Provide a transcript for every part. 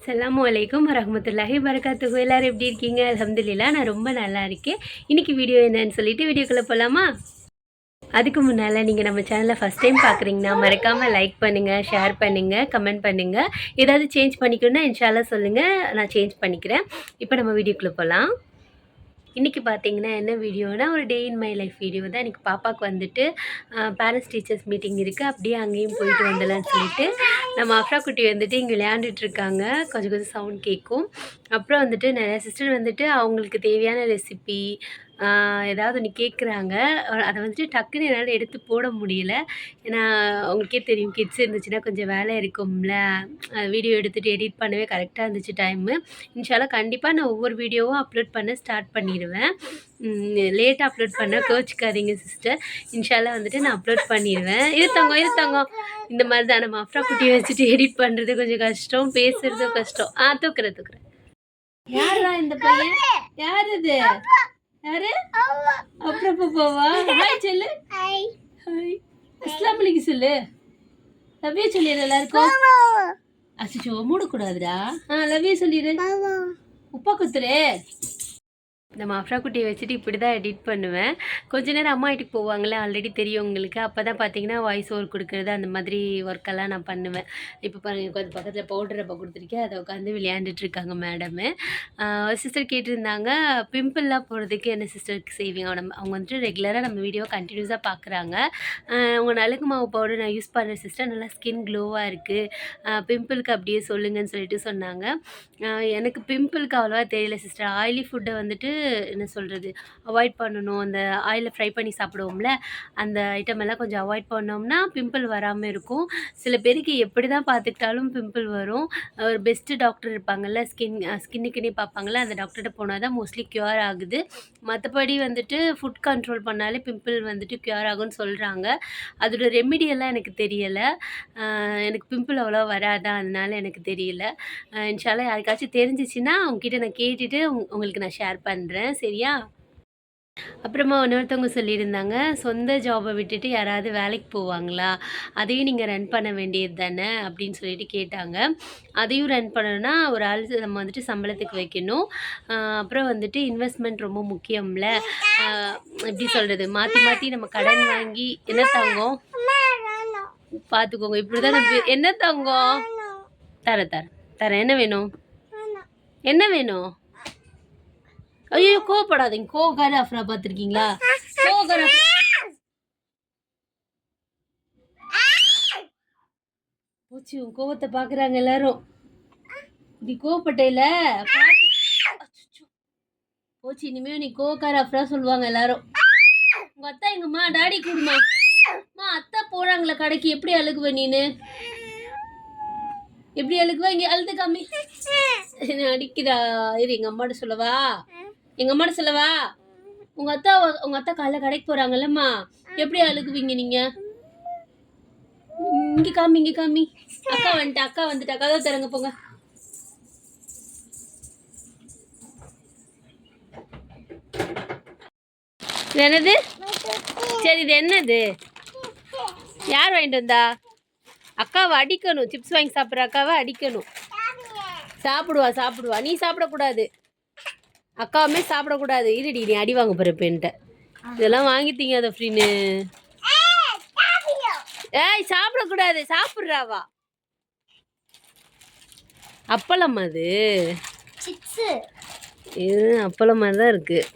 அஸ்ஸலாமு அலைக்கும் வரமத்துல்லாஹி வரகாத்துக்கு எல்லோரும் எப்படி இருக்கீங்க? அலமதுல்லா நான் ரொம்ப நல்லா இருக்கேன். இன்றைக்கி வீடியோ என்னன்னு சொல்லிட்டு வீடியோக்குள்ளே போகலாமா அதுக்கு முன்னால் நீங்கள் நம்ம சேனலை ஃபஸ்ட் டைம் பார்க்குறீங்கன்னா மறக்காமல் லைக் பண்ணுங்கள் ஷேர் பண்ணுங்கள் கமெண்ட் பண்ணுங்கள் ஏதாவது சேஞ்ச் பண்ணிக்கணும்னா இன்ஷால்லாம் சொல்லுங்கள் நான் சேஞ்ச் பண்ணிக்கிறேன். இப்போ நம்ம வீடியோக்குள்ளே போகலாம் இன்றைக்கி பார்த்தீங்கன்னா என்ன வீடியோனா ஒரு day in my life video தான். எனக்கு பாப்பாவுக்கு வந்துட்டு பேரண்ட்ஸ் டீச்சர்ஸ் மீட்டிங் இருக்குது அப்படியே அங்கேயும் போயிட்டு வந்துடலாம்னு சொல்லிட்டு நம்ம அஃப்ரா குட்டி வந்துட்டு இங்கே விளையாண்டுட்டு இருக்காங்க. கொஞ்சம் கொஞ்சம் சவுண்ட் கேட்கும் அப்புறம் வந்துட்டு நிறையா சிஸ்டர் வந்துட்டு அவங்களுக்கு தேவையான ரெசிபி ஏதாவது ஒன்று கேட்குறாங்க அதை வந்துட்டு டக்குன்னு என்னால் எடுத்து போட முடியல. ஏன்னா உங்களுக்கே தெரியும் கிட்ஸ் இருந்துச்சுன்னா கொஞ்சம் வேலை இருக்கும்ல. வீடியோ எடுத்துகிட்டு எடிட் பண்ணவே கரெக்டாக இருந்துச்சு டைமு இன்ஷால்லா கண்டிப்பாக நான் ஒவ்வொரு வீடியோவும் அப்லோட் பண்ண ஸ்டார்ட் பண்ணிடுவேன் லேட்டாக அப்லோட் பண்ண கோச்சிக்காதீங்க சிஸ்டர் இன்ஷாலாக வந்துட்டு நான் அப்லோட் பண்ணிடுவேன் இருத்தவங்க இருத்தவங்க இந்த மாதிரி தான் நம்ம அஃப்ரா குட்டியை வச்சுட்டு எடிட் பண்ணுறது கொஞ்சம் கஷ்டம் பேசுகிறதும் கஷ்டம். ஆ தூக்குறேன் தூக்குறேன். யாரா இந்த பையன்? யார் இது? யாரு? அப்புறம் பாப்பாவா ஹாய் சொல்லு. ஹாய் அஸ்லாம் அலைக்கும் சொல்லு. லவ்யூ சொல்லிடு எல்லாருக்கும். அசிச்சோ மூடக்கூடாதுடா. ஆ லவ்யூ சொல்லிடு. உப்பா குத்துரு. நம்ம அஃப்ரா குட்டியை வச்சுட்டு இப்படி தான் எடிட் பண்ணுவேன். கொஞ்ச நேரம் அம்மா வீட்டுக்கு போவாங்களே ஆல்ரெடி தெரியும் உங்களுக்கு. அப்போ தான் பார்த்தீங்கன்னா வாய்ஸ் ஓவர் கொடுக்குறது அந்த மாதிரி ஒர்க்கெல்லாம் நான் பண்ணுவேன். இப்போ பாருங்கள் கொஞ்சம் பக்கத்தில் பவுடர் அப்போ கொடுத்துருக்கேன். அதை உட்காந்து விளையாண்டுட்டு இருக்காங்க மேடமு சிஸ்டர் கேட்டிருந்தாங்க பிம்பிள்லாம் போகிறதுக்கு என்ன சிஸ்டருக்கு செய்வீங்க? நம்ம அவங்க வந்துட்டு ரெகுலராக நம்ம வீடியோ கண்டினியூஸாக பார்க்குறாங்க உங்கள் நலுங்கு மாவு பவுடர் நான் யூஸ் பண்ணுற சிஸ்டர் நல்லா ஸ்கின் க்ளோவாக இருக்குது பிம்பிளுக்கு அப்படியே சொல்லுங்கன்னு சொல்லிட்டு சொன்னாங்க. எனக்கு பிம்பிளுக்கு அவ்வளோவா தெரியல சிஸ்டர் ஆயிலி ஃபுட்டை வந்துட்டு என்ன சொல்கிறது அவாய்ட் பண்ணணும். அந்த ஆயிலில் ஃப்ரை பண்ணி சாப்பிடுவோம்ல அந்த ஐட்டம் எல்லாம் கொஞ்சம் அவாய்ட் பண்ணோம்னா பிம்பிள் வராமல் இருக்கும். சில பேருக்கு எப்படி தான் பார்த்துக்கிட்டாலும் பிம்பிள் வரும். ஒரு பெஸ்ட்டு டாக்டர் இருப்பாங்கல்ல ஸ்கின் ஸ்கின்னுக்குன்னே பார்ப்பாங்கல்ல அந்த டாக்டர்கிட்ட போனால் தான் மோஸ்ட்லி க்யூர் ஆகுது. மற்றபடி வந்துட்டு ஃபுட் கண்ட்ரோல் பண்ணாலே பிம்பிள் வந்துட்டு க்யூர் ஆகும்னு சொல்கிறாங்க அதோட ரெமிடியெல்லாம் எனக்கு தெரியலை. எனக்கு பிம்பிள் அவ்வளோ வராதா? அதனால எனக்கு தெரியல. இன்ஷால்லா யாருக்காச்சும் தெரிஞ்சிச்சுன்னா உங்ககிட்ட நான் கேட்டுட்டு உங்- உங்களுக்கு நான் ஷேர் பண்ணுறேன் சரியா? அப்புறமா இன்னொருத்தவங்க சொல்லியிருந்தாங்க சொந்த ஜாபை விட்டுட்டு யாராவது வேலைக்கு போவாங்களா? அதையும் நீங்கள் ரன் பண்ண வேண்டியது தானே? அப்படின்னு சொல்லிட்டு கேட்டாங்க. அதையும் ரன் பண்ணணும்னா ஒரு ஆள் நம்ம வந்துட்டு சம்பளத்துக்கு வைக்கணும். அப்புறம் வந்துட்டு இன்வெஸ்ட்மெண்ட் ரொம்ப முக்கியம்ல. எப்படி சொல்கிறது மாற்றி மாற்றி நம்ம கடன் வாங்கி என்ன தங்கம்? பார்த்துக்கோங்க இப்படி தான் நம்ம என்ன தங்கம்? தரேன் தரேன். தரேன் என்ன வேணும். என்ன வேணும்? ஐயோ கோவப்படாதீங்க. கோவக்கார அஃப்ரா பார்த்துருக்கீங்களா? கோவக்கார போச்சு உன் கோவத்தை பார்க்குறாங்க எல்லாரும். இப்படி கோவப்பட்டையில. போச்சு இனிமே நீ கோவக்கார அஃப்ரா சொல்லுவாங்க எல்லாரும். உங்க அத்தா எங்கம்மா? டாடி கூடுமா? அம்மா அத்தா போறாங்களா கடைக்கு. எப்படி அழுகுவ நீனு? எப்படி அழுகுவ? இங்க அழுது காமி என்ன அடிக்கிறா? இரு எங்க அம்மாட்ட சொல்லவா? எங்க அம்மா சொல்லவா? உங்க அத்தா உங்க அத்தா காலைல கடைக்கு போறாங்கல்லம்மா. எப்படி அழுகுவீங்க நீங்க? இங்க காமி இங்க காமி. அக்கா வந்துட்டு அக்கா வந்துட்டு. அக்கா தான் தரங்க போங்க. இது என்னது? சரி இது என்னது? யார் வாங்கிட்டு வந்தா? அக்காவை அடிக்கணும். சிப்ஸ் வாங்கி சாப்பிட்ற அக்காவை அடிக்கணும். சாப்பிடுவா சாப்பிடுவா. நீ சாப்பிடக்கூடாது. அக்காவுமே சாப்பிடக்கூடாது. இருடி நீ அடி வாங்க போகிற பெண்கிட்ட இதெல்லாம் வாங்கிட்டீங்க அதை ஃப்ரீன்னு. ஏய் சாப்பிடக்கூடாது. சாப்பிட்றாவா அப்பளம் அது. இது அப்பளம் மாதிரி தான் இருக்குது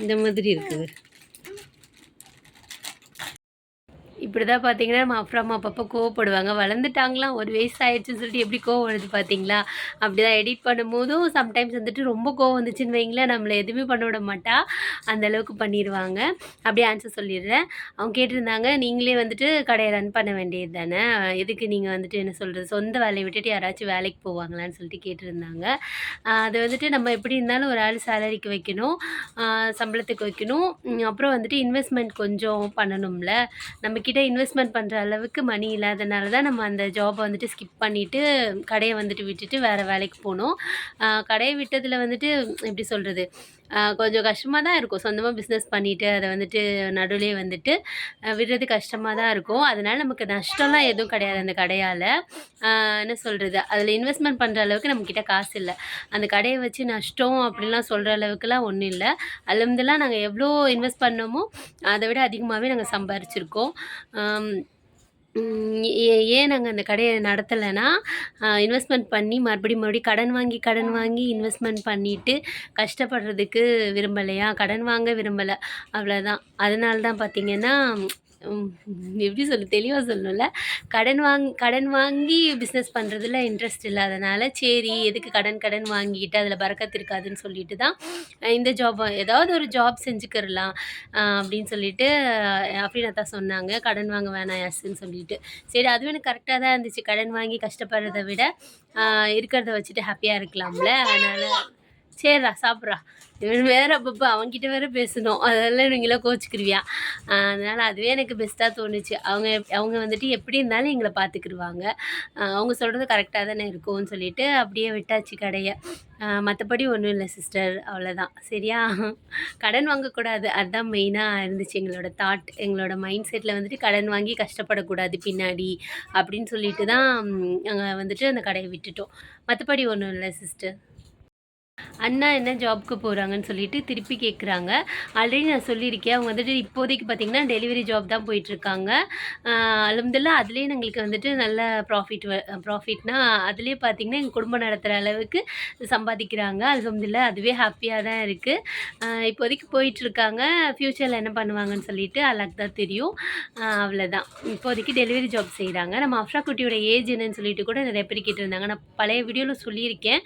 இந்த மாதிரி இருக்குது இப்படி தான் பார்த்தீங்கன்னா நம்ம அப்புறம் அம்மா அப்பப்போ கோவப்படுவாங்க. வளர்ந்துட்டாங்களாம் ஒரு வயசு ஆயிடுச்சுன்னு சொல்லிட்டு எப்படி கோவம் வருது பார்த்தீங்களா அப்படி தான் எடிட் பண்ணும்போதும் சம்டைம்ஸ் வந்துட்டு ரொம்ப கோவம் வந்துச்சுன்னு வைங்களேன். நம்மளை எதுவுமே பண்ண விட மாட்டா. அந்த அளவுக்கு பண்ணிடுவாங்க அப்படியே ஆன்சர் சொல்லிடுறேன். அவங்க கேட்டிருந்தாங்க நீங்களே வந்துட்டு கடையை ரன் பண்ண வேண்டியது தானே? எதுக்கு நீங்கள் வந்துட்டு என்ன சொல்கிறது சொந்த வேலையை விட்டுட்டு யாராச்சும் வேலைக்கு போவாங்களான்னு சொல்லிட்டு கேட்டிருந்தாங்க. அது வந்துட்டு நம்ம எப்படி இருந்தாலும் ஒரு ஆள் சேலரிக்கு வைக்கணும். சம்பளத்துக்கு வைக்கணும். அப்புறம் வந்துட்டு இன்வெஸ்ட்மெண்ட் கொஞ்சம் பண்ணணும்ல. நம்மக்கிட்ட கிட்ட இன்வெஸ்ட்மெண்ட் பண்ணுற அளவுக்கு மணி இல்லாதனால தான் நம்ம அந்த ஜாபை வந்துட்டு ஸ்கிப் பண்ணிவிட்டு கடையை வந்துட்டு விட்டுட்டு வேறு வேலைக்கு போனோம். கடையை விட்டதில் வந்துட்டு எப்படி சொல்கிறது கொஞ்சம் கஷ்டமாக தான் இருக்கும். சொந்தமாக பிஸ்னஸ் பண்ணிவிட்டு அதை வந்துட்டு நடுவுலே வந்துட்டு விடுறது கஷ்டமாக தான் இருக்கும். அதனால் நமக்கு நஷ்டம்லாம் எதுவும் கிடையாது அந்த கடையால். என்ன சொல்கிறது அதில் இன்வெஸ்ட்மெண்ட் பண்ணுற அளவுக்கு நம்மக்கிட்ட காசு இல்லை. அந்த கடையை வச்சு நஷ்டம் அப்படின்லாம் சொல்கிற அளவுக்குலாம் ஒன்றும் இல்லை. அதுலேருந்துலாம் நாங்கள் எவ்வளோ இன்வெஸ்ட் பண்ணோமோ அதை விட அதிகமாகவே நாங்கள் சம்பாரிச்சிருக்கோம். ஏன் நாங்கள் அந்த கடையை நடத்தலைன்னா இன்வெஸ்ட்மெண்ட் பண்ணி மறுபடியும் மறுபடியும் கடன் வாங்கி கடன் வாங்கி இன்வெஸ்ட்மெண்ட் பண்ணிட்டு கஷ்டப்படுறதுக்கு விரும்பலையா? கடன் வாங்க விரும்பலை. அவ்வளோதான் அதனால தான் பார்த்தீங்கன்னா எப்படி சொல்ல தெளிவாக சொல்லணும்ல. கடன் வாங் கடன் வாங்கி பிஸ்னஸ் பண்ணுறதுல இன்ட்ரெஸ்ட் இல்லாதனால சரி எதுக்கு கடன் கடன் வாங்கிட்டு அதில் பறக்கத்து இருக்காதுன்னு சொல்லிட்டு தான் இந்த ஜாப் ஏதாவது ஒரு ஜாப் செஞ்சுக்கிறலாம் அப்படின்னு சொல்லிட்டு அப்படின்னு தான் சொன்னாங்க. கடன் வாங்க வேணாம் யாஸ்ன்னு சொல்லிட்டு. சரி அதுவும் எனக்கு கரெக்டாக தான் இருந்துச்சு. கடன் வாங்கி கஷ்டப்படுறத விட இருக்கிறத வச்சுட்டு ஹாப்பியாக இருக்கலாம்ல. அதனால் சரிடா சாப்பிட்றா. இவன் வேற அப்பப்போ அவங்ககிட்ட வேற பேசணும். அதெல்லாம் நீங்களாம் கோச்சிக்கிருவியா? அதனால் அதுவே எனக்கு பெஸ்ட்டாக தோணுச்சு. அவங்க அவங்க வந்துட்டு எப்படி இருந்தாலும் எங்களை பார்த்துக்கிடுவாங்க அவங்க சொல்கிறது கரெக்டாக தானே இருக்கும்னு சொல்லிட்டு அப்படியே விட்டாச்சு கடையை. மற்றபடி ஒன்றும் இல்லை சிஸ்டர் அவ்வளோதான் சரியா? கடன் வாங்கக்கூடாது. அதுதான் மெயினாக இருந்துச்சு எங்களோட தாட் எங்களோட மைண்ட் செட்டில் வந்துட்டு கடன் வாங்கி கஷ்டப்படக்கூடாது பின்னாடி அப்படின்னு சொல்லிட்டு தான் நாங்கள் வந்துட்டு அந்த கடையை விட்டுட்டோம். மற்றபடி ஒன்றும் இல்லை சிஸ்டர் அண்ணா என்ன ஜாப்க்கு போகிறாங்கன்னு சொல்லிட்டு திருப்பி கேட்குறாங்க ஆல்ரெடி நான் சொல்லியிருக்கேன். அவங்க வந்துட்டு இப்போதைக்கு பார்த்தீங்கன்னா டெலிவரி ஜாப் தான் போயிட்டுருக்காங்க. அலமதுல்லா அதுலேயே எங்களுக்கு வந்துட்டு நல்ல ப்ராஃபிட் ப்ராஃபிட்னா அதுலேயே பார்த்தீங்கன்னா எங்கள் குடும்பம் நடத்துகிற அளவுக்கு சம்பாதிக்கிறாங்க. அலமதுல்லா அதுவே ஹாப்பியாக தான் இருக்குது இப்போதைக்கு போயிட்டுருக்காங்க. ஃப்யூச்சரில் என்ன பண்ணுவாங்கன்னு சொல்லிட்டு அழகு தான் தெரியும். அவ்வளோதான் இப்போதைக்கு டெலிவரி ஜாப் செய்கிறாங்க நம்ம அஃப்ரா குட்டியோட ஏஜ் என்னன்னு சொல்லிட்டு கூட நிறைய பேர் கேட்டிருந்தாங்க. நான் பழைய வீடியோவில் சொல்லியிருக்கேன்.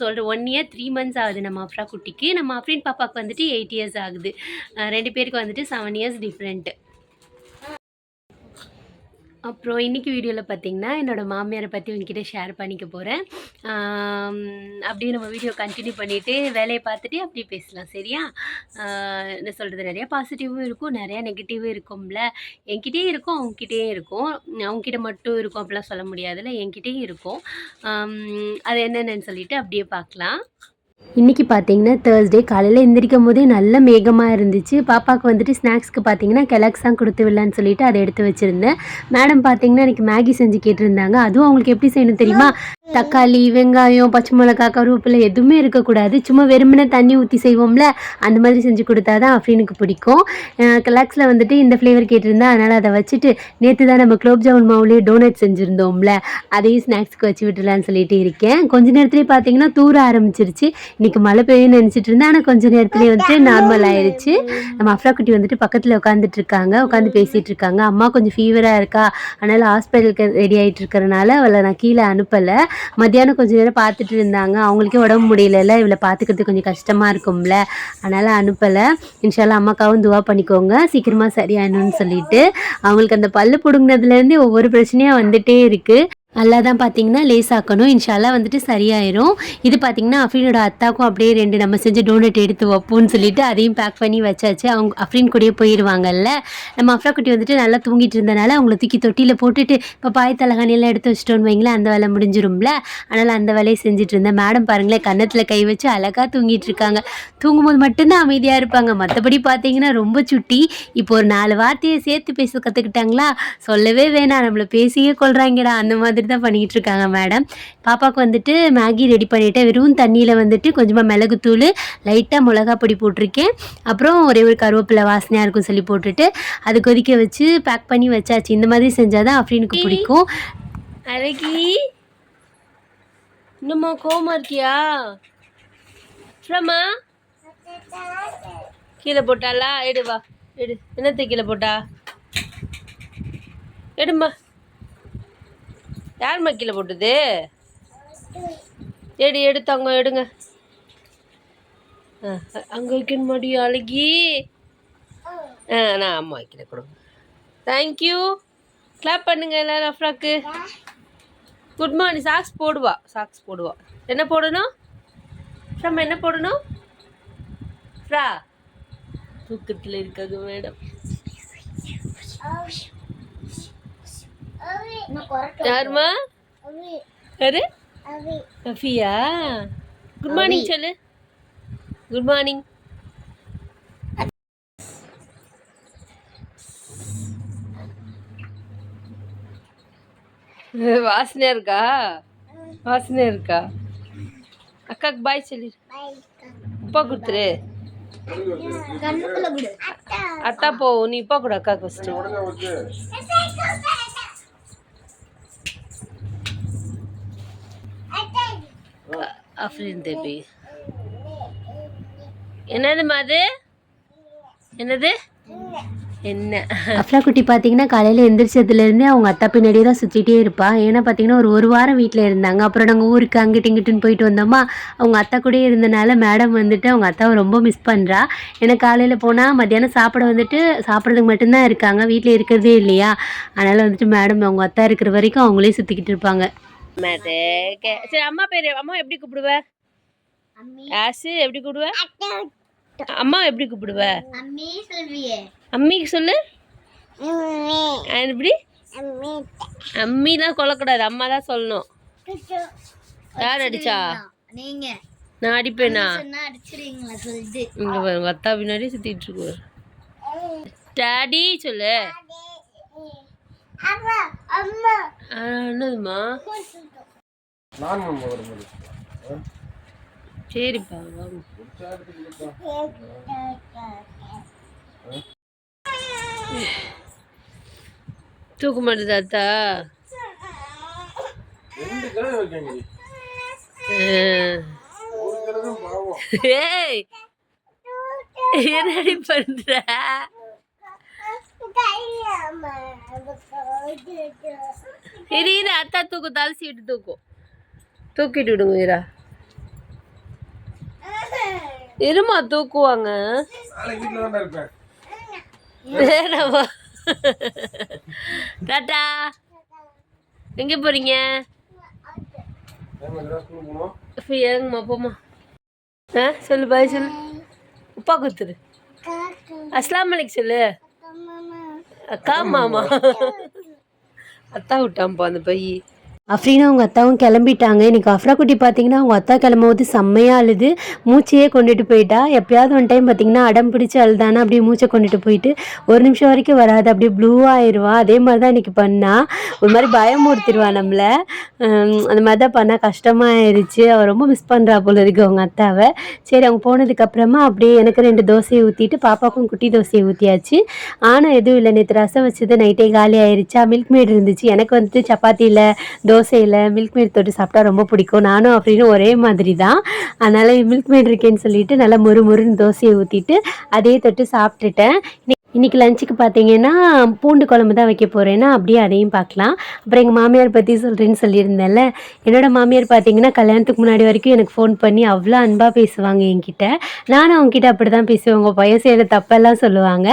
சொல்கிற ஒன் இயர் த்ரீ மந்த்ஸ் ஆகுது நம்ம அஃப்ரா குட்டிக்கு. நம்ம அஃப்ரின் பாப்பாவுக்கு வந்துட்டு எயிட் இயர்ஸ் ஆகுது. ரெண்டு பேருக்கு வந்துட்டு செவன் இயர்ஸ் டிஃப்ரெண்ட்டு அப்புறம் இன்றைக்கி வீடியோவில் பார்த்தீங்கன்னா என்னோடய மாமியாரை பற்றி உங்ககிட்ட ஷேர் பண்ணிக்க போகிறேன் அப்படியே நம்ம வீடியோ கண்டினியூ பண்ணிவிட்டு வேலையை பார்த்துட்டு அப்படியே பேசலாம் சரியா? என்ன சொல்கிறது நிறையா பாசிட்டிவும் இருக்கும் நிறையா நெகட்டிவும் இருக்கும்ல. என்கிட்டயும் இருக்கும் அவங்ககிட்டயும் இருக்கும். அவங்ககிட்ட மட்டும் இருக்கும் அப்படிலாம் சொல்ல முடியாதுல்ல என்கிட்டயும் இருக்கும். அது என்னென்னு சொல்லிட்டு அப்படியே பார்க்கலாம். இன்றைக்கி பார்த்தீங்கன்னா தேர்ஸ்டே காலையில் எந்திரிக்கும் போதே நல்ல மேகமாக இருந்துச்சு. பாப்பாவுக்கு வந்துட்டு ஸ்நாக்ஸ்க்கு பார்த்தீங்கன்னா கெலாக்ஸ் தான் கொடுத்து விடலான்னு சொல்லிட்டு அதை எடுத்து வச்சுருந்தேன். மேடம் பார்த்தீங்கன்னா எனக்கு மேகி செஞ்சு கேட்டிருந்தாங்க. அதுவும் அவங்களுக்கு எப்படி செய்யணும் தெரியுமா? தக்காளி வெங்காயம் பச்சை மிளகா கருவேப்பிலை எதுவுமே இருக்கக்கூடாது. சும்மா வெறுமனே தண்ணி ஊற்றி செய்வோம்ல அந்த மாதிரி செஞ்சு கொடுத்தா தான் அஃப்ரீனுக்கு பிடிக்கும். கெலாக்ஸில் வந்துட்டு இந்த ஃப்ளேவர் கேட்டிருந்தா அதனால் அதை வச்சுட்டு நேற்று தான் நம்ம குலோப் ஜாமுன் மாவுலேயே டோனட் செஞ்சுருந்தோம்ல அதையும் ஸ்நாக்ஸ்க்கு வச்சு விட்டுலான்னு சொல்லிட்டு இருக்கேன். கொஞ்ச நேரத்துலேயே பார்த்தீங்கன்னா தூர ஆரம்பிச்சிருச்சு. இன்னைக்கு மழை பெய்யும்னு நினச்சிட்டு இருந்தேன். ஆனால் கொஞ்சம் நேரத்துலேயே வந்துட்டு நார்மல் ஆயிடுச்சு நம்ம அஃப்ரா குட்டி வந்துட்டு பக்கத்தில் உட்காந்துட்டு இருக்காங்க. உட்காந்து பேசிகிட்டு இருக்காங்க. அம்மா கொஞ்சம் ஃபீவராக இருக்கா? அதனால் ஹாஸ்பிட்டலுக்கு ரெடி ஆகிட்டு இருக்கிறனால அவளை நான் கீழே அனுப்பலை. மத்தியானம் கொஞ்சம் நேரம் பார்த்துட்டு இருந்தாங்க. அவங்களுக்கே உடம்பு முடியலல்ல. இவளை பார்த்துக்கிறது கொஞ்சம் கஷ்டமாக இருக்கும்ல. அதனால் அனுப்பலை. இன்ஷால்லா அம்மாக்காவும் துவா பண்ணிக்கோங்க. சீக்கிரமாக சரியாயிடணும்னு சொல்லிட்டு அவங்களுக்கு அந்த பல்லு பிடுங்கினதுலேருந்து ஒவ்வொரு பிரச்சனையாக வந்துட்டே இருக்குது நல்லா தான் பார்த்தீங்கன்னா லேசாக்கணும். இன்ஷால்லா வந்துட்டு சரியாயிரும். இது பார்த்தீங்கன்னா அஃப்ரீனோட அத்தாக்கும் அப்படியே ரெண்டு நம்ம செஞ்ச டோனட் எடுத்து வைப்போம்னு சொல்லிட்டு அதையும் பேக் பண்ணி வச்சாச்சு. அவங்க அஃப்ரீன் கூடயே போயிடுவாங்கல்ல நம்ம அஃப்ரா குட்டி வந்துட்டு நல்லா தூங்கிட்டு இருந்தனால அவங்கள தூக்கி தொட்டியில் போட்டுட்டு இப்போ பாய் தலகாணி எடுத்து வச்சிட்டோன்னு வைங்களேன் அந்த வேலை முடிஞ்சிரும்ல. அதனால் அந்த வேலையை செஞ்சுட்டு இருந்தேன். மேடம் பாருங்களேன் கன்னத்தில் கை வச்சு அழகாக தூங்கிட்டு இருக்காங்க. தூங்கும்போது மட்டும்தான் அமைதியாக இருப்பாங்க. மற்றபடி பார்த்தீங்கன்னா ரொம்ப சுட்டி. இப்போ ஒரு நாலு வார்த்தையை சேர்த்து பேச கற்றுக்கிட்டாங்களா சொல்லவே வேணாம். நம்மளை பேசியே கொள்கிறாங்கடா அந்த மாதிரி தான் பண்ணிக்கிட்டு இருக்காங்க மேடம் பாப்பாவுக்கு வந்துட்டு மேகி ரெடி பண்ணிட்டேன். வெறும் தண்ணியில் வந்துட்டு கொஞ்சமாக மிளகுத்தூள் லைட்டாக மிளகா பொடி போட்டிருக்கேன். அப்புறம் ஒரே ஒரு கருவேப்பிலை வாசனையாக இருக்கும் சொல்லி போட்டுட்டு அது கொதிக்க வச்சு பேக் பண்ணி வச்சாச்சு. இந்த மாதிரி செஞ்சால் தான் அஃப்ரீனுக்கு பிடிக்கும். அழகி இன்னும்மா கோமா இருக்கியா? ஃப்ரமா கீழே போட்டாளா? எடு வா எடு. என்னத்தை கீழே போட்டா? எடும்மா. யாரும்மா கீழே போட்டது? எடு எடுத்தாங்க எடுங்க. ஆ அங்கே வைக்கணும் முடியும் அழகி. ஆ நான் அம்மா வைக்கிற கொடுங்க. தேங்க்யூ கிளாப் பண்ணுங்க எல்லாரும் அஃப்ராக்கு. குட் மார்னிங் சாக்ஸ் போடுவா. சாக்ஸ் போடுவா. என்ன போடணும்? நம்ம என்ன போடணும்? ஃப்ரா தூக்கத்தில் இருக்காங்க மேடம். யாருமா? யாரு? அஃபியா குட் மார்னிங் சொல்லு. குட் மார்னிங் வாசனையா இருக்கா? வாசனையா இருக்கா? அக்காக்கு பாய் சொல்லி. உப்பா கொடுத்துரு. அத்தா போ நீ உப்பா கொடு அக்காக்கு ஃபஸ்ட்டு அஃப்ரின் தேவி. என்னதுமா அது என்னது? என்ன? அஃப்லா குட்டி பார்த்தீங்கன்னா காலையில் எந்திரிச்சதுலேருந்தே அவங்க அத்தா பின்னாடியே தான் சுற்றிட்டே இருப்பாள் ஏன்னா பார்த்தீங்கன்னா ஒரு ஒரு வாரம் வீட்டில் இருந்தாங்க. அப்புறம் நாங்கள் ஊருக்கு அங்கிட்டு இங்கிட்டுன்னு போயிட்டு வந்தோமா அவங்க அத்தா கூடயே இருந்தனால மேடம் வந்துட்டு அவங்க அத்தாவை ரொம்ப மிஸ் பண்ணுறா ஏன்னா காலையில் போனால் மத்தியானம் சாப்பிட வந்துட்டு சாப்பிட்றதுக்கு மட்டும்தான் இருக்காங்க. வீட்டில் இருக்கிறதே இல்லையா? அதனால் வந்துட்டு மேடம் அவங்க அத்தா இருக்கிற வரைக்கும் அவங்களே சுற்றிக்கிட்டு இருப்பாங்க. சரி அம்மா பேர் அம்மா எப்படி கூப்பிடுவ? ஆசு எப்படி கூப்பிடுவ? அம்மா எப்படி கூப்பிடுவ? அம்மிக்கு சொல்லு. எப்படி? அம்மிலாம் சொல்லக்கூடாது அம்மா தான் சொல்லணும். யார் அடிச்சா? நீங்க. நான் அடிப்பேனா? இங்க பாரு உங்க அத்தா பின்னாடி சுத்திட்டு இருக்கு டாடி சொல்லு. என்னதுமா சரிப்பா தூக்க மாட்டேது அத்தா? ஏய் என்னடி பண்ற? இரு இரு அத்தா தூக்கும் தலை சீட்டு தூக்கும் தூக்கிட்டு விடுங்க இரா. இருமா தூக்குவாங்க. வேணாமா? டாட்டா எங்க போறீங்க? போய் இறங்குமா போமா ஆ சொல்லு பாய் சொல்லு. உப்பா குத்துரு அஸ்லாம் மலைக்கு சொல்லு. அக்கா மாமா. அத்தா விட்டான்ப்பா அந்த பைய. அஃப்ரீனா அவங்க அத்தாவும் கிளம்பிட்டாங்க. இன்னைக்கு அஃப்ரா குட்டி பார்த்தீங்கன்னா அவங்க அத்தா கிளம்பும்போது செம்மையாக அழுது. மூச்சையே கொண்டுட்டு போயிட்டா. எப்பயாவது ஒன் டைம் பார்த்தீங்கன்னா அடம் பிடிச்சி அழுதானா அப்படியே மூச்சை கொண்டுட்டு போயிட்டு ஒரு நிமிஷம் வரைக்கும் வராது. அப்படியே ப்ளூ ஆயிடுவா அதே மாதிரி தான் இன்னைக்கு பண்ணா. ஒரு மாதிரி பயமுறுத்திடுவா நம்மளை. அந்த மாதிரி தான் பண்ணா கஷ்டமாயிருச்சு அவள் ரொம்ப மிஸ் பண்ணுறா போல இருக்கு அவங்க அத்தாவை. சரி அவங்க போனதுக்கப்புறமா அப்படியே எனக்கு ரெண்டு தோசையை ஊற்றிட்டு பாப்பாவுக்கும் குட்டி தோசையை ஊற்றியாச்சு ஆனால் எதுவும் இல்லை. நேற்று ரசம் வச்சது நைட்டே காலி ஆயிருச்சா? மில்க் மேட் இருந்துச்சு. எனக்கு வந்துட்டு சப்பாத்தியில் தோசையில் மில்க் மேட் தொட்டு சாப்பிட்டா ரொம்ப பிடிக்கும். நானும் அப்படின்னு ஒரே மாதிரி தான் அதனால் மில்க் மேட் இருக்கேன்னு சொல்லிட்டு நல்லா முறு முறுன்னு தோசையை ஊற்றிட்டு அதே தொட்டு சாப்பிட்டுட்டேன். இன்னைக்கு லஞ்சுக்கு பார்த்தீங்கன்னா பூண்டு குழம்பு தான் வைக்க போகிறேன்னா அப்படியே அதையும் பார்க்கலாம். அப்புறம் எங்கள் மாமியார் பற்றி சொல்கிறேன்னு சொல்லியிருந்தேன்ல. என்னோடய மாமியார் பார்த்தீங்கன்னா கல்யாணத்துக்கு முன்னாடி வரைக்கும் எனக்கு ஃபோன் பண்ணி அவ்வளோ அன்பாக பேசுவாங்க என்கிட்ட. நானும் அவங்ககிட்ட அப்படி தான் பேசுவேன். உங்கள் பையன் செய்கிற தப்பெல்லாம் சொல்லுவாங்க.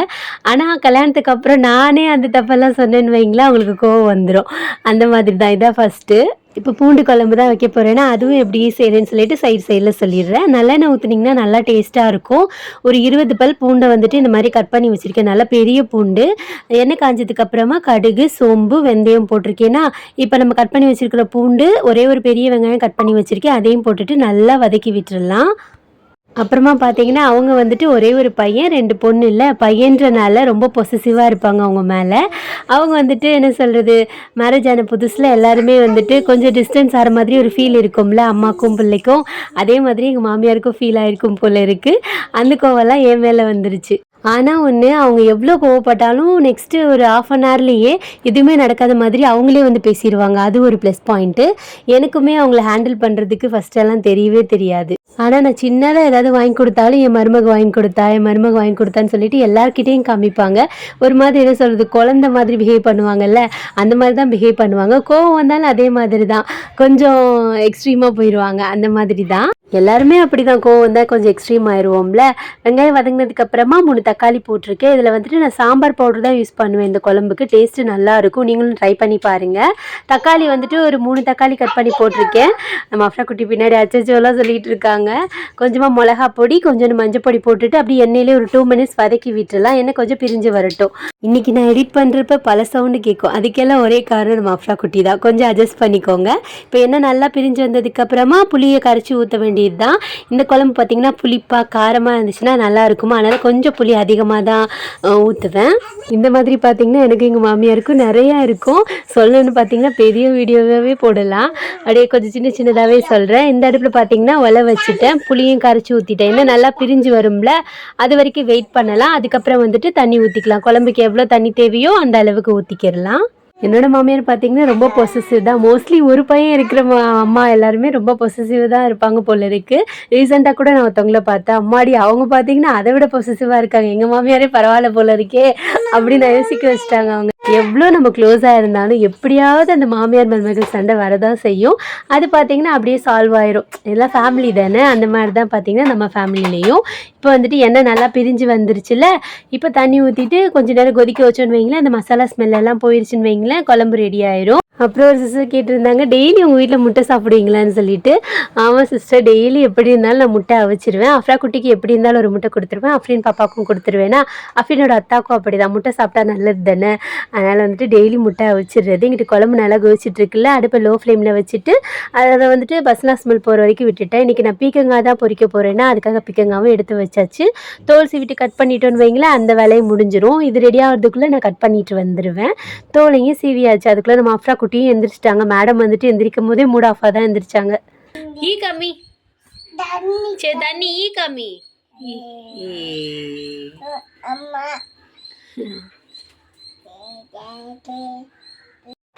ஆனால் கல்யாணத்துக்கு அப்புறம் நானே அந்த தப்பெல்லாம் சொன்னேன்னு வைங்களேன் அவங்களுக்கு கோவம் வந்துடும் அந்த மாதிரி தான் இதான் ஃபஸ்ட்டு இப்போ பூண்டு குழம்பு தான் வைக்க போகிறேன்னா அதுவும் எப்படி செய்கிறேன்னு சொல்லிட்டு சைடு சைடில் சொல்லிடுறேன். நல்லெண்ணெய் ஊற்றுனீங்கன்னா நல்லா டேஸ்ட்டாக இருக்கும். ஒரு இருபது பல் பூண்டை வந்துட்டு இந்த மாதிரி கட் பண்ணி வச்சுருக்கேன். நல்லா பெரிய பூண்டு. எண்ணெய் காஞ்சதுக்கு அப்புறமா கடுகு சோம்பு வெந்தயம் போட்டிருக்கேன்னா இப்போ நம்ம கட் பண்ணி வச்சுருக்கிற பூண்டு ஒரே ஒரு பெரிய வெங்காயம் கட் பண்ணி வச்சுருக்கேன். அதையும் போட்டுட்டு நல்லா வதக்கி விட்டுடலாம் அப்புறமா பார்த்தீங்கன்னா அவங்க வந்துட்டு ஒரே ஒரு பையன் ரெண்டு பொண்ணு இல்லை. பையன்றனால ரொம்ப பொசசிவாக இருப்பாங்க அவங்க மேலே. அவங்க வந்துட்டு என்ன சொல்கிறது மேரேஜ் ஆன புதுசில் எல்லாருமே வந்துட்டு கொஞ்சம் டிஸ்டன்ஸ் ஆகிற மாதிரி ஒரு ஃபீல் இருக்கும்ல அம்மாக்கும் பிள்ளைக்கும். அதே மாதிரி எங்கள் மாமியாருக்கும் ஃபீல் ஆகிருக்கும் போல் இருக்குது அந்த கோவெல்லாம் என் மேலே வந்துருச்சு. ஆனால் ஒன்று அவங்க எவ்வளோ கோவப்பட்டாலும் நெக்ஸ்ட்டு ஒரு ஆஃப் அன் ஹவர்லேயே எதுவுமே நடக்காத மாதிரி அவங்களே வந்து பேசிடுவாங்க அது ஒரு ப்ளஸ் பாயிண்ட்டு எனக்குமே அவங்கள ஹேண்டில் பண்ணுறதுக்கு ஃபஸ்ட்டெல்லாம் தெரியவே தெரியாது. ஆனால் நான் சின்னதாக ஏதாவது வாங்கி கொடுத்தாலும் என் மருமக வாங்கி கொடுத்தா என் மருமக வாங்கி கொடுத்தான்னு சொல்லிட்டு எல்லாருக்கிட்டையும் காமிப்பாங்க. ஒரு மாதிரி என்ன சொல்கிறது குழந்த மாதிரி பிஹேவ் பண்ணுவாங்கல்ல அந்த மாதிரி தான் பிஹேவ் பண்ணுவாங்க. கோவம் வந்தாலும் அதே மாதிரி தான் கொஞ்சம் எக்ஸ்ட்ரீமாக போயிடுவாங்க அந்த மாதிரி தான் எல்லாருமே அப்படி தான் கோவம் வந்தால் கொஞ்சம் எக்ஸ்ட்ரீம் ஆயிடுவோம்ல வெங்காயம் வதங்கினதுக்கப்புறமா மூணு தக்காளி போட்டிருக்கேன். இதில் வந்துட்டு நான் சாம்பார் பவுடர் தான் யூஸ் பண்ணுவேன். இந்த குழம்புக்கு டேஸ்ட்டு நல்லாயிருக்கும் நீங்களும் ட்ரை பண்ணி பாருங்கள் தக்காளி வந்துட்டு ஒரு மூணு தக்காளி கட் பண்ணி போட்டிருக்கேன். நம்ம அஃப்ரா குட்டி பின்னாடி அச்சச்சோலாம் சொல்லிகிட்டு இருக்காங்க. கொஞ்சமாக மிளகா பொடி கொஞ்சம் மஞ்சள் பொடி போட்டுட்டு அப்படியே எண்ணெயிலே ஒரு டூ மினிட்ஸ் வதக்கி விட்டுலாம் எண்ணெய் கொஞ்சம் பிரிஞ்சு வரட்டும். இன்றைக்கி நான் எடிட் பண்ணுறப்ப பல சவுண்டு கேட்கும். அதுக்கெல்லாம் ஒரே காரணம் நம்ம அஃப்ரா குட்டி தான். கொஞ்சம் அட்ஜஸ்ட் பண்ணிக்கோங்க. இப்போ எண்ணெய் நல்லா பிரிஞ்சு வந்ததுக்கப்புறமா புளியை கரைச்சி ஊற்ற வேண்டியது தான் இந்த குழம்பு பார்த்திங்கன்னா புளிப்பாக காரமாக இருந்துச்சுன்னா நல்லா இருக்குமா? அதனால் கொஞ்சம் புளி அதிகமாக தான் ஊற்றுவேன் இந்த மாதிரி பார்த்திங்கன்னா எனக்கு எங்கள் மாமியாருக்கும் நிறையா இருக்கும். சொல்லணும்னு பார்த்தீங்கன்னா பெரிய வீடியோவாகவே போடலாம். அப்படியே கொஞ்சம் சின்ன சின்னதாகவே சொல்கிறேன் இந்த அடுப்பில் பார்த்தீங்கன்னா ஒலை வச்சுட்டேன் புளியும் கரைச்சி ஊற்றிட்டேன் ஏன்னா நல்லா பிரிஞ்சு வரும்ல. அது வரைக்கும் வெயிட் பண்ணலாம். அதுக்கப்புறம் வந்துட்டு தண்ணி ஊற்றிக்கலாம் குழம்புக்கு எவ்வளோ தண்ணி தேவையோ அந்த அளவுக்கு ஊற்றிக்கிடலாம் என்னோட மாமியார் பார்த்தீங்கன்னா ரொம்ப பொசசிவ் தான். மோஸ்ட்லி ஒரு பையன் இருக்கிற மா- அம்மா எல்லாருமே ரொம்ப பொசசிவ் தான் இருப்பாங்க போல இருக்கு. ரீசெண்டாக கூட நான் ஒருத்தவங்கள பார்த்தேன். அம்மாடி அவங்க பார்த்தீங்கன்னா அதை விட பொசசிவாக இருக்காங்க. எங்கள் மாமியாரே பரவாயில்ல போல இருக்கே அப்படின்னு நான் யோசிக்க வச்சிட்டாங்க அவங்க. எவ்வளோ நம்ம க்ளோஸாக இருந்தாலும் எப்படியாவது அந்த மாமியார் மருமகள் சண்டை வரதான் செய்யும். அது பார்த்தீங்கன்னா அப்படியே சால்வ் ஆயிரும். எல்லாம் ஃபேமிலி தானே? அந்த மாதிரி தான் பார்த்தீங்கன்னா நம்ம ஃபேமிலிலையும் இப்போ வந்துட்டு எண்ணெய் நல்லா பிரிஞ்சு வந்துருச்சுல இப்போ தண்ணி ஊற்றிட்டு கொஞ்ச நேரம் கொதிக்க வச்சோன்னு வைங்களேன் அந்த மசாலா ஸ்மெல் எல்லாம் போயிருச்சுன்னு வைங்களேன் குழம்பு ரெடி ஆயிரும். அப்புறம் ஒரு சிஸ்டர் கேட்டிருந்தாங்க டெய்லி உங்கள் வீட்டில் முட்டை சாப்பிடுவீங்களான்னு சொல்லிட்டு. ஆமாம் சிஸ்டர் டெய்லி எப்படி இருந்தாலும் நான் முட்டை அவிச்சிருவேன். அஃப்ரா குட்டிக்கு எப்படி இருந்தாலும் ஒரு முட்டை கொடுத்துருவேன். அஃப்ரின் பாப்பாவுக்கும் கொடுத்துருவேனா? அஃப்ரினோட அத்தாக்கும் அப்படி தான் முட்டை சாப்பிட்டா நல்லது தானே? அதனால் வந்துட்டு டெய்லி முட்டை அவிச்சிடுறது. இங்கிட்டு குழம்பு நல்லா கொதிச்சிட்டு இருக்குல்ல அடுப்பை லோ ஃப்ளேமில் வச்சுட்டு அதை வந்துட்டு பஸ்லா ஸ்மெல் போகிற வரைக்கும் விட்டுட்டேன். இன்றைக்கி நான் பீக்கங்காய் தான் பொரிக்க போகிறேன்னா அதுக்காக பீக்கங்காவும் எடுத்து வச்சாச்சு. தோல் சீவிட்டு கட் பண்ணிட்டோன்னு வைங்களேன் அந்த வேலையும் முடிஞ்சிரும். இது ரெடி ஆகிறதுக்குள்ளே நான் கட் பண்ணிட்டு வந்துடுவேன் தோலையும் சீவியாச்சு. அதுக்குள்ளே நம்ம அஃப்ரா குட்டியும் எந்திரிச்சிட்டாங்க. மேடம் வந்துட்டு எந்திரிக்கும் போதே மூட் ஆஃபாக தான் எந்திரிச்சாங்க. ஈ கம்மி. சரி தண்ணி ஈ கம்மி. அம்மா. Yankee.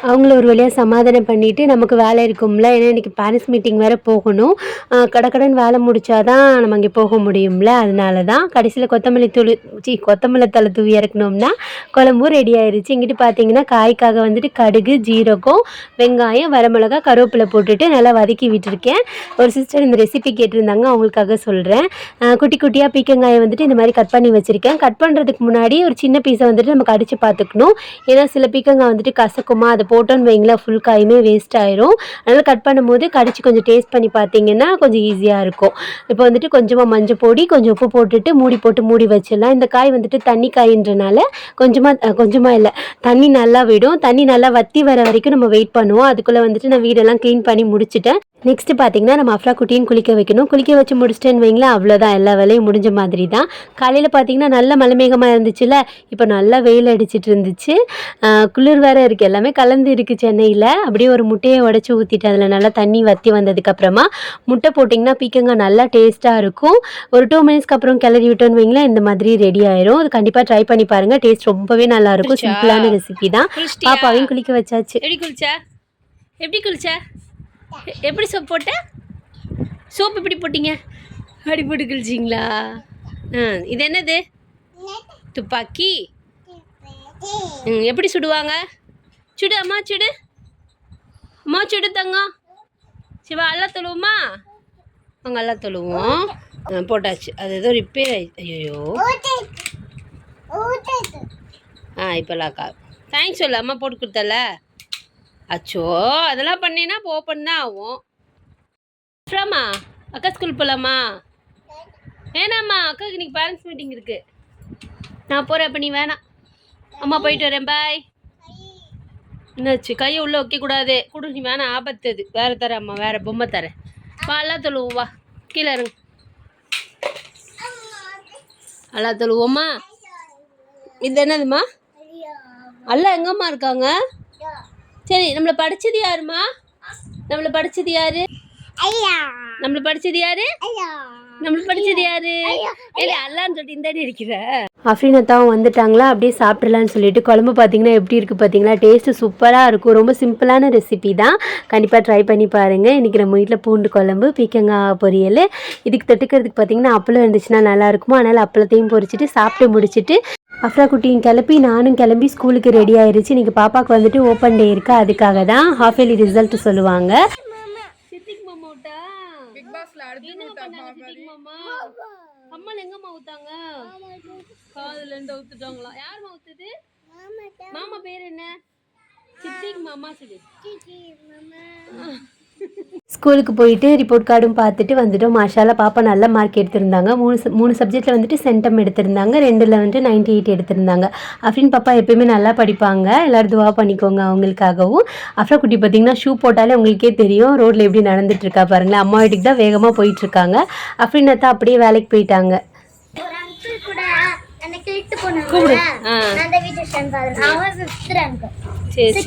அவங்கள ஒரு வழியாக சமாதானம் பண்ணிவிட்டு நமக்கு வேலை இருக்கும்ல? ஏன்னா இன்றைக்கி பேரண்ட்ஸ் மீட்டிங் வேறு போகணும். கடக்கடன் வேலை வேலை முடிச்சாதான் நம்ம அங்கே போக முடியும்ல? அதனால தான் கடைசியில் கொத்தமல்லி தூள் சி கொத்தமல்லி தலை தூவி இறக்கணும்னா குழம்பும் ரெடி ஆயிடுச்சு இங்கிட்டு பார்த்தீங்கன்னா காய்க்காக வந்துட்டு கடுகு ஜீரகம் வெங்காயம் வரமிளகா கருவேப்பிலை போட்டுட்டு நல்லா வதக்கி விட்டுருக்கேன். ஒரு சிஸ்டர் இந்த ரெசிபி கேட்டிருந்தாங்க அவங்களுக்காக சொல்கிறேன் குட்டி குட்டியாக பீக்கங்காயை வந்துட்டு இந்த மாதிரி கட் பண்ணி வச்சுருக்கேன். கட் பண்ணுறதுக்கு முன்னாடி ஒரு சின்ன பீஸை வந்துட்டு நம்ம கடிச்சு பார்த்துக்கணும் ஏன்னா சில பீக்கங்காய் வந்துட்டு கசக்குமா அதை போட்டோன்னு வைங்களேன் ஃபுல் காயுமே வேஸ்ட் ஆயிரும். அதனால் கட் பண்ணும்போது கடிச்சு கொஞ்சம் டேஸ்ட் பண்ணி பார்த்தீங்கன்னா கொஞ்சம் ஈஸியாக இருக்கும். இப்போ வந்துட்டு கொஞ்சமாக மஞ்சள் பொடி கொஞ்சம் உப்பு போட்டுட்டு மூடி போட்டு மூடி வச்சிடலாம். இந்த காய் வந்துட்டு தண்ணி காயின்றனால கொஞ்சமாக கொஞ்சமாக இல்லை தண்ணி நல்லா விடும். தண்ணி நல்லா வத்தி வர வரைக்கும் நம்ம வெயிட் பண்ணுவோம். அதுக்குள்ளே வந்துட்டு நான் வீடெல்லாம் க்ளீன் பண்ணி முடிச்சுட்டேன். நெக்ஸ்ட் பார்த்தீங்கன்னா நம்ம அஃப்ரா குட்டியும் குளிக்க வைக்கணும். குளிக்க வச்சு முடிச்சிட்டேன்னு வைங்களேன் அவ்வளோதான் எல்லா வேலையும் முடிஞ்ச மாதிரி தான் காலையில் பார்த்தீங்கன்னா நல்ல மலைமேகமாக இருந்துச்சுல இப்போ நல்லா வெயில் அடிச்சிட்டு இருந்துச்சு. குளிர் வேற இருக்குது எல்லாமே கலந்து இருக்குது சென்னையில். அப்படியே ஒரு முட்டையை உடச்சி ஊற்றிட்டு அதில் நல்லா தண்ணி வற்றி வந்ததுக்கப்புறமா முட்டை போட்டிங்கன்னா பீக்கங்காய் நல்லா டேஸ்ட்டாக இருக்கும். ஒரு டூ மினிட்ஸ்க்கு அப்புறம் கிளறி விட்டோன்னு வைங்களேன் இந்த மாதிரி ரெடி ஆயிரும். அது கண்டிப்பாக ட்ரை பண்ணி பாருங்கள் டேஸ்ட் ரொம்பவே நல்லா இருக்கும். சிம்பிளான ரெசிபி தான். பாப்பாவையும் குளிக்க வச்சாச்சு. எப்படி குளிச்சா? எப்படி குளிச்சா? எப்படி சோப் போட்ட? சோப் எப்படி போட்டீங்க? அப்படி போட்டு குளிச்சிங்களா ஆ இது என்னது? துப்பாக்கி. ம் எப்படி சுடுவாங்க? சுடு அம்மா சுடு. அம்மா சுடு தங்கம். சிவா எல்லாம் தொழுவோமா? அவங்க எல்லாம் தொழுவோம். போட்டாச்சு. அது ஏதோ ரிப்பேர் ஆயி ஐயோ ஆ இப்போலாம் அக்கா தேங்க்ஸ் சொல்லு அம்மா போட்டு கொடுத்தல. அச்சோ அதெல்லாம் பண்ணினா இப்போ ஓப்பன் தான் ஆகும். அப்புறமா அக்கா ஸ்கூல் போகலாமா வேணாம்மா அக்காவுக்கு இன்னைக்கு பேரண்ட்ஸ் மீட்டிங் இருக்கு. நான் போகிறேன் அப்போ நீ வேணாம். அம்மா போயிட்டு வரேன் பாய் என்னாச்சு கையை உள்ளே வைக்கக்கூடாது. கொடு நீ வேணாம் ஆபத்து அது வேறு தரேன் அம்மா வேறு பொம்மை தரேன். வா தொழுவோம் வா. கீழே இருங்க அல்லா தொழுவோம்மா இது என்னதும்மா? அல்ல எங்கம்மா இருக்காங்க? சரி நம்மளை படிச்சது யாருமா நம்மளை படிச்சது யாரு? ஐயா. நம்மளை படிச்சது யாரு? ஐயா. நம்மளை படிச்சது யாரு? ஏய் அல்லான்னு சொல்லிட்டு இந்தாடி இருக்கிற அஃப்ரீனத்தாவும் வந்துட்டாங்களா? அப்படியே சாப்பிட்றலான்னு சொல்லிட்டு குழம்பு பார்த்தீங்கன்னா எப்படி இருக்குது பார்த்தீங்களா? டேஸ்ட்டு சூப்பராக இருக்கும். ரொம்ப சிம்பிளான ரெசிபி தான். கண்டிப்பாக ட்ரை பண்ணி பாருங்கள் இன்றைக்கி நம்ம வீட்டில் பூண்டு குழம்பு பீக்கங்காய் பொரியல். இதுக்கு தொட்டுக்கிறதுக்கு பார்த்தீங்கன்னா அப்பளம் இருந்துச்சுன்னா நல்லா இருக்குமோ? அதனால் அப்பளத்தையும் பொரிச்சிட்டு சாப்பிட்டு முடிச்சிட்டு அஃப்ரா குட்டியும் கிளப்பி நானும் கிளம்பி ஸ்கூலுக்கு ரெடி ஆயிருச்சு. இன்றைக்கி பாப்பாவுக்கு வந்துட்டு ஓப்பன் டே இருக்கு. அதுக்காக தான் ஹாஃப் இயர்லி ரிசல்ட் சொல்லுவாங்க. சித்திக் மாமா? எங்கம்மா ஊத்தாங்க? காதுல இருந்து ஊத்துட்டாங்களா ஊத்துது? பேர் என்ன? சித்திக் மாமா சொல்லு ஸ்கூலுக்கு போயிட்டு ரிப்போர்ட் கார்டும் பார்த்துட்டு வந்துட்டோம். மாஷாலா பாப்பா நல்ல மார்க் எடுத்திருந்தாங்க. மூணு மூணு சப்ஜெக்ட்டில் வந்துட்டு சென்டம் எடுத்திருந்தாங்க. ரெண்டில் வந்துட்டு நைன்டி எயிட் எடுத்திருந்தாங்க. அஃப்ரின் பாப்பா எப்பயுமே நல்லா படிப்பாங்க. எல்லோரும் துவா பண்ணிக்கோங்க அவங்களுக்காகவும். அஃப்ரா குட்டி பார்த்தீங்கன்னா ஷூ போட்டாலே உங்களுக்கே தெரியும். ரோட்டில் எப்படி நடந்துட்டு இருக்கா பாருங்களேன். அம்மா வீட்டுக்கு தான் வேகமாக போயிட்டு இருக்காங்க அஃப்ரின் அத்தா அப்படியே வேலைக்கு போயிட்டாங்க. கூப்பிடு. சரி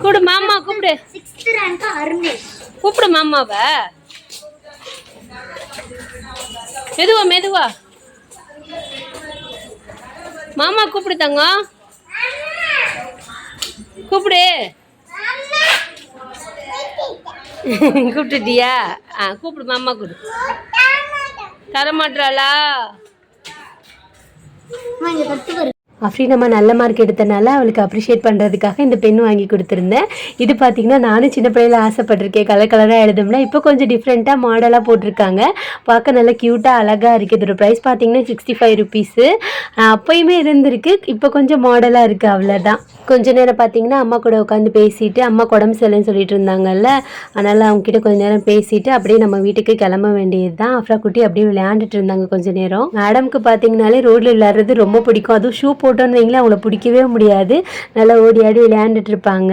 கூப்பிடு மாமா கூப்பிடு. சிக்ஸ்த் ரேங்க் அருணேஷ் கூப்பிடு மாமாவை. மெதுவா மெதுவா. மாமா கூப்பிடு தங்கம். கூப்பிடு. கூப்பிட்டுட்டியா? ஆ கூப்பிடு மாமா கூப்பிடு. தரமாட்டாளா அஃப்ரீன் அம்மா நல்ல மார்க் எடுத்தனால அவளுக்கு அப்ரிஷியேட் பண்ணுறதுக்காக இந்த பென் வாங்கி கொடுத்துருந்தேன். இது பார்த்தீங்கன்னா நானும் சின்ன பிள்ளையில் ஆசைப்பட்டிருக்கேன். கலர் கலராக எழுதும்ல இப்போ கொஞ்சம் டிஃப்ரெண்ட்டாக மாடலாக போட்டிருக்காங்க. பார்க்க நல்லா க்யூட்டாக அழகாக இருக்குது இதோட ப்ரைஸ் பார்த்திங்கன்னா சிக்ஸ்டி ஃபைவ் ருபீஸு அப்போயுமே இருந்திருக்கு. இப்போ கொஞ்சம் மாடலாக இருக்குது அவ்வளோதான் கொஞ்ச நேரம் பார்த்தீங்கன்னா அம்மா கூட உட்காந்து பேசிட்டு அம்மா உடம்பு சரியில்லைன்னு சொல்லிட்டு இருந்தாங்கல்ல அதனால் அவங்க கிட்ட கொஞ்ச நேரம் பேசிட்டு அப்படியே நம்ம வீட்டுக்கு கிளம்ப வேண்டியது தான் அஃப்ரா குட்டி அப்படியே விளையாண்டுட்டு இருந்தாங்க கொஞ்ச நேரம். மேடம்க்கு பார்த்தீங்கனாலே ரோட்டில் விளையாடுறது ரொம்ப பிடிக்கும். அதுவும் ஷூ போட்டோன்னு வைங்களேன் அவங்கள பிடிக்கவே முடியாது. நல்லா ஓடி ஆடி விளையாண்டுட்டு இருப்பாங்க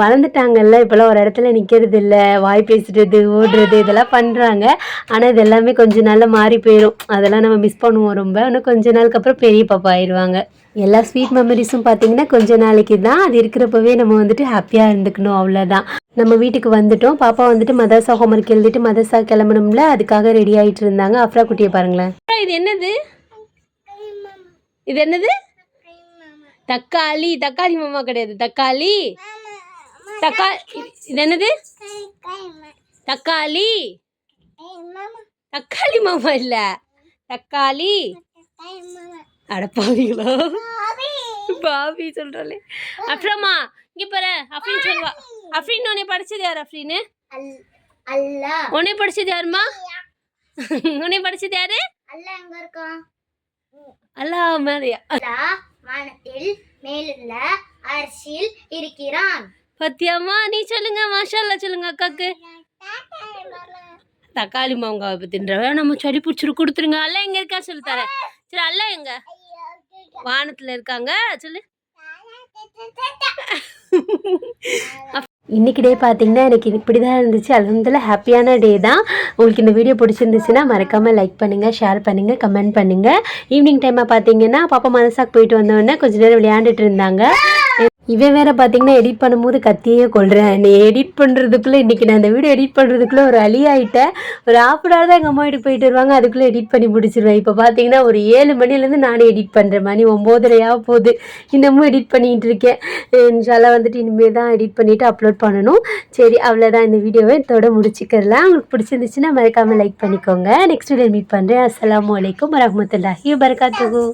வளர்ந்துட்டாங்கல்ல இப்போல்லாம் ஒரு இடத்துல நிற்கிறது இல்லை வாய் பேசுறது ஓடுறது இதெல்லாம் பண்ணுறாங்க ஆனால் இது எல்லாமே கொஞ்சம் நாளில் மாறி போயிடும் அதெல்லாம் நம்ம மிஸ் பண்ணுவோம் ரொம்ப. இன்னும் கொஞ்ச நாளுக்கு அப்புறம் பெரிய பாப்பா ஆயிடுவாங்க. எல்லா ஸ்வீட் மெமரிஸும் பார்த்தீங்கன்னா கொஞ்ச நாளைக்கு தான். அது இருக்கிறப்பவே நம்ம வந்துட்டு ஹாப்பியாக இருந்துக்கணும் அவ்வளோதான் நம்ம வீட்டுக்கு வந்துட்டோம். பாப்பா வந்துட்டு மதரசா ஹோம்ஒர்க் எழுதிட்டு மதரசா கிளம்பணும்ல. அதுக்காக ரெடி ஆகிட்டு இருந்தாங்க. அஃப்ரா குட்டியை பாருங்களேன். இது என்னது? இது என்னது? தக்காளி. தக்காளி மாமா கிடையாது. தக்காளி. தக்கா இது என்னது? தக்காளி. தக்காளி மாமா இல்ல. தக்காளி. அடப்பாவீங்களா பாவி சொல்றாளே. அஃப்ரமா இங்க பாரு. அஃப்ரின் சொல்வா அஃப்ரின் உன்னை படிச்சது யார் அஃப்ரின்னு அல்ல. உன்னை படிச்சது யாருமா உன்னை படிச்சது யாரு? அல்ல எங்க அல்லா வானத்தில் மேலுள்ள அரசில் இருக்கிறான். பத்தியாமா நீ சொல்லுங்க மாஷால்லா சொல்லுங்க அக்காக்கு. தக்காளி மாங்காவை பத்தின்றவ நம்ம சளி பிடிச்சிரு கொடுத்துருங்க. அல்ல எங்க இருக்கா? சொல்லி தரேன் சரி அல்ல எங்க? வானத்துல இருக்காங்க சொல்லு. இன்னைக்கு டே பார்த்தீங்கன்னா எனக்கு இப்படி தான் இருந்துச்சு. வந்து ஹாப்பியான டே தான். உங்களுக்கு இந்த வீடியோ பிடிச்சிருந்துச்சுன்னா மறக்காமல் லைக் பண்ணுங்கள் ஷேர் பண்ணுங்கள் கமெண்ட் பண்ணுங்கள் ஈவினிங் டைமாக பார்த்தீங்கன்னா பாப்பா மனசாக்கு போயிட்டு வந்தோடனே கொஞ்ச நேரம் விளையாண்டுட்டு இருந்தாங்க. இவன் வேற பார்த்தீங்கன்னா எடிட் பண்ணும்போது கத்தியே கொள்கிறேன் நீ எடிட் பண்ணுறதுக்குள்ளே இன்றைக்கி நான் அந்த வீடியோ எடிட் பண்ணுறதுக்குள்ளே ஒரு அழி ஆகிட்டேன் ஒரு ஆஃப் அன் ஹவர் தான் எங்கள் அம்மா வீட்டுக்கு போயிட்டு வருவாங்க. அதுக்குள்ளே எடிட் பண்ணி முடிச்சிருவேன். இப்போ பார்த்தீங்கன்னா ஒரு ஏழு மணிலேருந்து நானே எடிட் பண்ணுறேன் மணி ஒம்போதரையாக போகுது. இன்னமும் எடிட் பண்ணிகிட்டு இருக்கேன். இன்ஷால்லா வந்துட்டு இனிமேல் தான் எடிட் பண்ணிவிட்டு அப்லோட் பண்ணணும். சரி அவ்வளோதான் இந்த வீடியோவை இதோட முடிச்சுக்கிறலாம். உங்களுக்கு பிடிச்சிருந்துச்சுன்னா மறக்காமல் லைக் பண்ணிக்கோங்க. நெக்ஸ்ட் வீடியோ மீட் பண்ணுறேன் அஸ்ஸலாமு அலைக்கும் வரமத்துல்லாஹி வரகாத்துகு